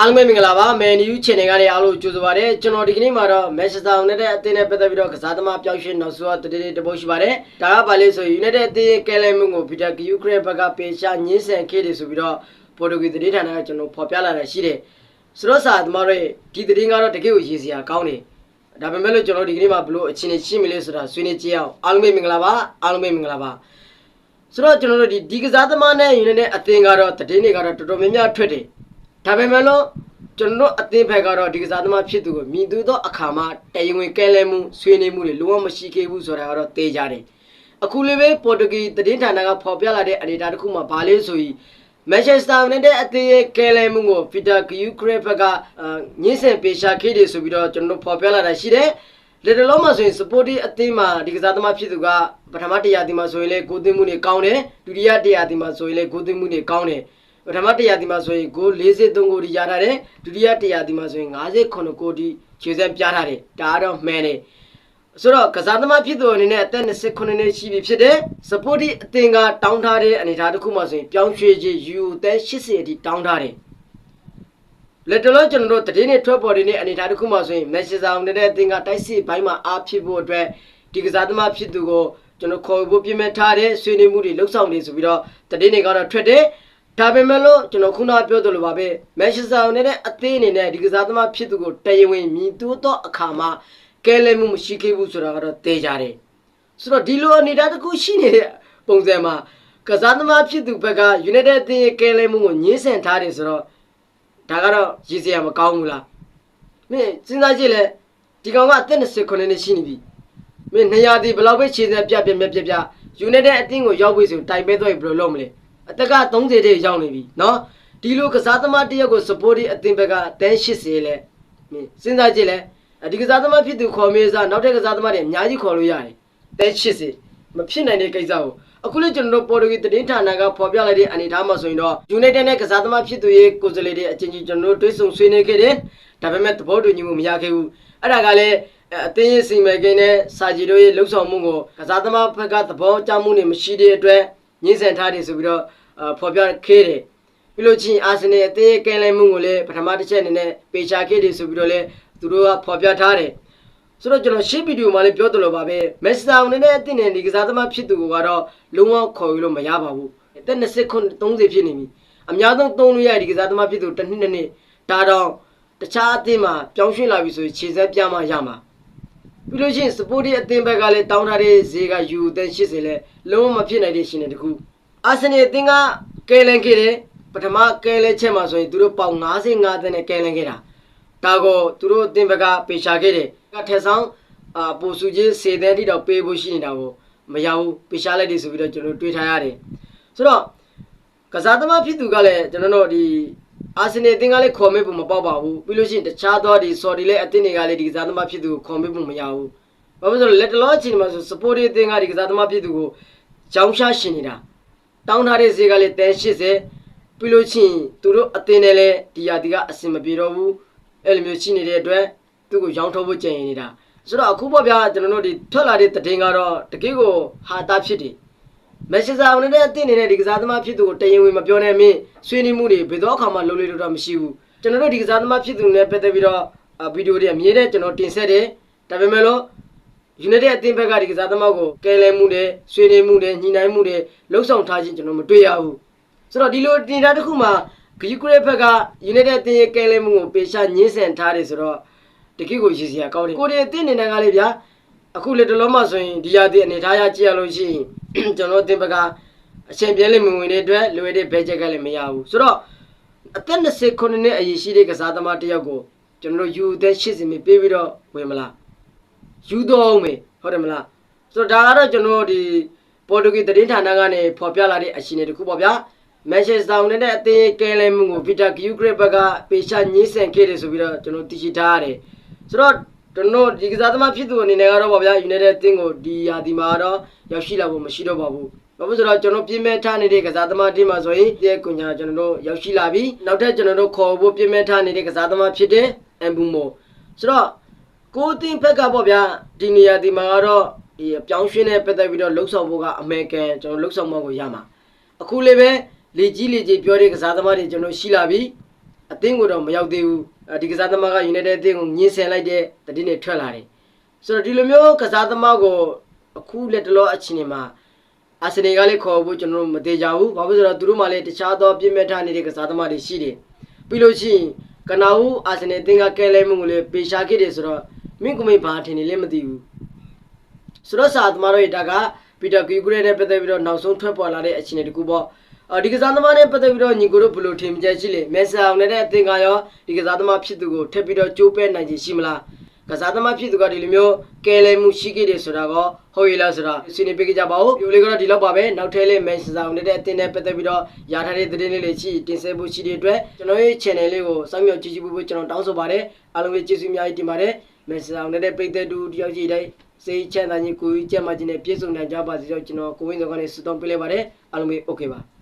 အားလုံးပဲမင်္ဂလာပါမယ်နျူး channel ကနေအားလုံးကြိုဆိုပါရစေကျွန်တော်ဒီကနေ့မှာတော့ Manchester United အသင်းနဲ့ပတ်သက်ပြီးတော့ကစားသမားပြောင်းရွှေ့နောက်ဆုံးတတိတိတပုတ်ရှိပါတယ်ဒါကပါလေဆိုရင် United အသင်းရဲ့ကယ်လမ်မွန်ကို Peter Gyökeres ဘက်ကပေရှာညင်းဆန်ခဲ့တယ်ဆိုပြီးတော့ပေါ်တူဂီသတင်းဌာနကကျွန်တော်ဖော်ပြလာတာရှိတယ်ဆိုတော့စာသမားတွေဒီသတင်းကတော့တကယ်ကိုရည်စရာကောင်းတယ်ဒါပေမဲ့လို့ကျွန်တော်ဒီကနေ့မှာဘလို့အခြေအနေရှိမလဲဆိုတာဆွေးနွေးကြည့်အောင်အားလုံးပဲမင်္ဂလာပါအားလုံးပဲမင်္ဂလာပါဆိုတော့ကျွန်တော်တို့ဒီဒီကစားသမားနဲ့ယူနေတဲ့အသင်းကတော့တည်င်းတွေကတော့တော်တော်များများထွက်တယ် ဒါပေမဲ့လို့ကျွန်တော်တို့အသင်းဘက်ကတော့ဒီကစားသမားဖြစ်သူကိုမြင်သူသောအခါမှာတရင်ဝင်ကဲလဲမှုဆွေးနွေးမှုတွေလုံးဝမရှိခဲ့ဘူးဆိုတာကတော့သိကြတယ်အခုလေးပဲပေါ်တူဂီတည်င်းဌာနကဖော်ပြလာတဲ့အနေအထားတစ်ခုမှာဗာလေးဆိုရင်မန်ချက်စတာယူနိုက်တက်အသင်းရဲ့ကဲလဲမှုကိုဖီတာဂယူခရက်ဘက်ကအာညှင်းဆန်ပေရှာခဲ့တယ်ဆိုပြီးတော့ကျွန်တော်တို့ဖော်ပြလာတာရှိတယ်လေတလုံးမှာဆိုရင် supporting အသင်းမှာဒီကစားသမားဖြစ်သူကပထမတရားဒီမှာဆိုရင်လေဂိုးသွင်းမှုတွေကောင်းတယ်ဒုတိယတရားဒီမှာဆိုရင်လေဂိုးသွင်းမှုတွေကောင်းတယ် ပထမတရားဒီမှာဆိုရင်ဂိုး43ဂိုးဒီရထားတယ်ဒုတိယတရားဒီမှာဆိုရင်58ဂိုးဒီခြေစမ်းပြထားတယ်ဒါကတော့မှန်တယ်ဆိုတော့ကစားသမားဖြစ်သူအနေနဲ့အသက်29နှစ်ရှိပြီဖြစ်တယ် supporting အသင်းကတောင်းထားတဲ့အနေအထားတစ်ခုမှဆိုရင်ပြောင်းရွှေ့ခြင်းယူအသက်80အထိတောင်းထားတယ်လက်တလုံးကျွန်တော်တို့တည်င်းနဲ့ထွက်ပေါ်နေတဲ့အနေအထားတစ်ခုမှဆိုရင်မက်ဆီဆောင်နေတဲ့အသင်းကတိုက်စစ်ဘိုင်းမှာအားဖြစ်ဖို့အတွက်ဒီကစားသမားဖြစ်သူကိုကျွန်တော်ခေါ်ဖို့ပြင်မဲ့ထားတဲ့ဆွေးနွေးမှုတွေလှုပ်ဆောင်နေဆိုပြီးတော့တည်င်းတွေကတော့ထွက်တယ် ဒါပေမဲ့လို့ကျွန်တော်ခုနကပြောသလိုပါပဲမက်ဆီဆောင်နေတဲ့အသင်းအနေနဲ့ဒီကစားသမားဖြစ်သူကိုတည်ရင်ဝင်မြည်တိုးသောအခါမှာကဲလဲမှုမရှိခဲ့ဘူးဆိုတာကတော့သိကြတယ်ဆိုတော့ဒီလိုအနေအထားတစ်ခုရှိနေတဲ့ပုံစံမှာကစားသမားဖြစ်သူဘက်က United အသင်းရဲ့ကဲလဲမှုကိုညှင်းဆန်ထားတယ်ဆိုတော့ဒါကတော့ရည်စရာမကောင်းဘူးလားမင်းစဉ်းစားကြည့်လေဒီကောင်ကအသက်29နှစ်ရှိနေပြီမင်းနေရာဒီဘယ်လောက်ပဲခြေစပ်ပြပြပြပြပြယူနိုက်တက်အတင်းကိုရောက်ပြီဆိုတိုင်ပဲတော့ဘယ်လိုလုပ်မလဲ အသက်က30တဲ့ရောက်နေပြီနော်ဒီလိုကစားသမားတစ်ယောက်ကို support အတင်းဘက်ကတန်း80လဲမင်းစဉ်းစားကြည့်လေဒီကစားသမားဖြစ်သူခေါ်မေးစားနောက်ထပ်ကစားသမားတွေအများကြီးခေါ်လို့ရတယ်တန်း80မဖြစ်နိုင်တဲ့ကိစ္စကိုအခုလေကျွန်တော်တို့ပေါ်တူဂီသတင်းဌာနကဖော်ပြလိုက်တဲ့အနေအထားမှာဆိုရင်တော့ United နဲ့ကစားသမားဖြစ်သူရဲ့ကိုယ်စားလှယ်တွေအချင်းချင်းကျွန်တော်တို့တွေ့ဆုံဆွေးနွေးခဲ့တယ်ဒါပေမဲ့သဘောတူညီမှုမရခဲ့ဘူးအဲ့ဒါကလည်းအသင်းရဲ့စီမံကိန်းနဲ့စာကြည်တို့ရဲ့လှုပ်ဆောင်မှုကိုကစားသမားဘက်ကသဘောကျမှုတွေမရှိတဲ့အတွက် ညှင်းဆန်ထားတယ်ဆိုပြီးတော့ဖော်ပြခဲ့တယ်ပြီးလို့ချင်းအာဆင်နယ်အသင်းရဲ့ကဲလဲမှုကိုလည်းပထမတစ်ချက်အနေနဲ့ပေချာခဲ့တယ်ဆိုပြီးတော့လည်းသူတို့ကဖော်ပြထားတယ်ဆိုတော့ကျွန်တော်ရှေ့ဗီဒီယိုမှာလည်းပြောသလိုပါပဲမက်စတာအနေနဲ့အတင်းနဲ့ဒီကစားသမားဖြစ်သူကတော့လုံးဝခေါ်ယူလို့မရပါဘူးအသက်20ခု30ဖြစ်နေပြီအများဆုံးသုံးလို့ရတဲ့ဒီကစားသမားဖြစ်သူတစ်နှစ်နှစ်နှစ်ဒါတော့တခြားအသင်းမှာပြောင်းရွှေ့လာပြီဆိုရင်ခြေစက်ပြမှရမှာ ပြီးလို့ရှိရင်စပိုတီအသင်းဘက်ကလည်းတောင်းထားတဲ့ဈေးကယူအသက်80လဲလုံးဝမဖြစ်နိုင်တဲ့ရှင်တဲ့တခုအာဆင်နယ်အသင်းကကဲလန်ခဲ့တယ်ပထမကဲလဲချက်မှာဆိုရင်သူတို့ပေါင်55သန်းနဲ့ကဲလန်ခဲ့တာဒါကိုသူတို့အသင်ဘက်ကပေရှာခဲ့တယ်ကထက်ဆောင်အာပိုစုကြီးစေတဲ့တိတော့ပေးဖို့ရှိနေတာကိုမရဘူးပေရှာလိုက်တယ်ဆိုပြီးတော့ကျွန်တော်တွေးထားရတယ်ဆိုတော့ကစားသမားဖြစ်သူကလည်းကျွန်တော်တို့ဒီ အာဆင်နယ်အသင်းကလည်းခေါ်မေးဖို့မပေါက်ပါဘူးပြီးလို့ရှိရင်တခြားသောဒီဆော်ဒီလည်းအသင်းတွေကလည်းဒီကစားသမားဖြစ်သူကိုခေါ်မေးဖို့မရဘူးဘာဖြစ်လို့လဲလက်တလောအချိန်မှာဆိုစပိုတီအသင်းကဒီကစားသမားဖြစ်သူကိုကြောင်းရှာရှင်နေတာတောင်းထားတဲ့ဈေးကလည်းတဲ80ပြီးလို့ချင်းသူတို့အသင်းနဲ့လည်းဒီယာဒီကအဆင်မပြေတော့ဘူးအဲ့လိုမျိုးရှိနေတဲ့အတွက်သူ့ကိုရောင်းထုတ်ဖို့ကြံရင်နေတာဆိုတော့အခုပေါ့ဗျာကျွန်တော်တို့ဒီထွက်လာတဲ့တည်င်းကတော့တကယ်ကိုဟာတာဖြစ်တယ် မက်ဆီစာဝင်တဲ့အသင်းနေတဲ့ဒီကစားသမားဖြစ်သူကိုတရင်ဝင်မပြောနဲ့မင်းဆွေးနွေးမှုတွေဘယ်တော့အခါမှလုပ်လို့တော့မရှိဘူးကျွန်တော်တို့ဒီကစားသမားဖြစ်သူနဲ့ပတ်သက်ပြီးတော့ဗီဒီယိုတွေအမြဲတမ်းကျွန်တော်တင်ဆက်တယ်ဒါပေမဲ့လို့ United အသင်းဘက်ကဒီကစားသမားကိုကဲလဲမှုတွေဆွေးနွေးမှုတွေညှိနှိုင်းမှုတွေလှုပ်ဆောင်ထားခြင်းကျွန်တော်မတွေ့ရဘူးဆိုတော့ဒီလိုတင်တာတစ်ခုမှာဂီကရက်ဘက်က United အသင်းရဲ့ကဲလဲမှုကိုပေရှာညှင်းဆန်ထားတယ်ဆိုတော့တကိကိုရည်စရာကောင်းတယ်ကိုရီအသင်းနေနေကလေးဗျာအခုလေတလုံးမှဆိုရင်ဒီရာသီအနေထားရကြည့်ရလို့ရှိရင် ကျွန်တော်အသင်းဘက်ကအချိန်ပြဲလေးမဝင်တဲ့အတွက်လွယ်တဲ့ဘဲချက်ကလည်းမရဘူးဆိုတော့အသက်29နှစ်အရေးရှိတဲ့ကစားသမားတစ်ယောက်ကိုကျွန်တော်တို့ယူသက်80မိပေးပြီးတော့ဝင်မလားယူတော့အောင်မေဟုတ်တယ်မလားဆိုတော့ဒါကတော့ကျွန်တော်တို့ဒီပေါ်တူဂီသတင်းဌာနကနေဖော်ပြလာတဲ့အရှင်တွေတခုပေါ့ဗျာမန်ချက်စတာယူနိုက်တက်အသင်းကဲလဲမှုကိုဗီတာဂီယူဂရစ်ဘက်ကပေရှာညှင်းဆန်ခဲ့တယ်ဆိုပြီးတော့ကျွန်တော်သိရှိထားရတယ်ဆိုတော့ ကျွန်တော်ဒီကစားသမားဖြစ်သူအနေနဲ့ကတော့ပေါ့ဗျာယူနိုက်တက်အသင်းကိုဒီရာဒီမှာတော့ရောက်ရှိလာဖို့မရှိတော့ပါဘူးဘာလို့ဆိုတော့ကျွန်တော်ပြင်မဲ့ထားနေတဲ့ကစားသမားတင်းမှာဆိုရင်ဒီကွန်ညာကျွန်တော်တို့ရောက်ရှိလာပြီနောက်ထပ်ကျွန်တော်တို့ခေါ်ဖို့ပြင်မဲ့ထားနေတဲ့ကစားသမားဖြစ်တဲ့အမ်ဘူမိုဆိုတော့ကိုအတင်းဖက်ကပေါ့ဗျာဒီနေရာဒီမှာကတော့ဒီအပြောင်းရွှေ့နဲ့ပတ်သက်ပြီးတော့လှုပ်ဆောင်ဖို့ကအမေရိကန်ကျွန်တော်လှုပ်ဆောင်မှုကိုရမှာအခုလေးပဲလေကြီးလေကြီးပြောတဲ့ကစားသမားတွေကျွန်တော်ရှိလာပြီ အသင်းကိုတော့မရောက်သေးဘူးအဲဒီကစားသမားက United အသင်းကိုညှင်းဆန်လိုက်တဲ့တည်င်းတွေထွက်လာတယ်ဆိုတော့ဒီလိုမျိုးကစားသမားကိုအခုလက်တလောအချိန်တွေမှာအာဆင်နယ်ကလည်းခေါ်ဖို့ကျွန်တော်တို့မသေးကြဘူးဘာဖြစ်လို့လဲဆိုတော့သူတို့မှလည်းတခြားသောပြစ်မဲ့ထားနေတဲ့ကစားသမားတွေရှိတယ်ပြီးလို့ရှိရင်ကနာဦးအာဆင်နယ်အသင်းကကဲလဲမှုကိုလည်းပေရှာခဲ့တယ်ဆိုတော့မင်းကမိဘာထင်နေလဲမသိဘူးဆိုတော့စာသမားတို့ရဲ့ဒါကပီတာကီကူရဲနဲ့ပတ်သက်ပြီးတော့နောက်ဆုံးထွက်ပေါ်လာတဲ့အခြေအနေတစ်ခုပေါ့အော် ဒီကစားသမားနဲ့ပတ်သက်ပြီးတော့ညီကိုတို့ဘယ်လိုထင်မြင်ချက်ရှိလဲမေဆာအောင်နဲ့တဲ့အသင်္ကာရောဒီကစားသမားဖြစ်သူကိုထပ်ပြီးတော့ကြိုးပဲနိုင်ခြင်းရှိမလားကစားသမားဖြစ်သူကဒီလိုမျိုးကဲလဲမှုရှိခဲ့တယ်ဆိုတာကောဟုတ်ရဲ့လားဆိုတာဆွေးနွေးပေးကြပါဦးဒီလိုလေးကတော့ဒီလောက်ပါပဲနောက်ထပ်လေး Manchester United အသင်းနဲ့ပတ်သက်ပြီးတော့ရထားတဲ့သတင်းလေးတွေရှိတင်ဆက်ဖို့ရှိတဲ့အတွက်ကျွန်တော်ရဲ့ channel လေးကိုစောင့်မျှော်ကြည့်ကြည့်ဖို့ကျွန်တော်တောင်းဆိုပါတယ်အားလုံးပဲကျေးဇူးအများကြီးတင်ပါတယ် Manchester United ပိတ်သက်သူတယောက်ကြီးတိုင်းစိတ်ချမ်းသာခြင်းကိုယ်ကြီးကြက်မှခြင်းနဲ့ပြည့်စုံနိုင်ကြပါစေကြောင့်ကျွန်တော်ကိုဝင်းစောကနေဆုတောင်းပေးလိုက်ပါတယ်အားလုံးပဲ okay ပါ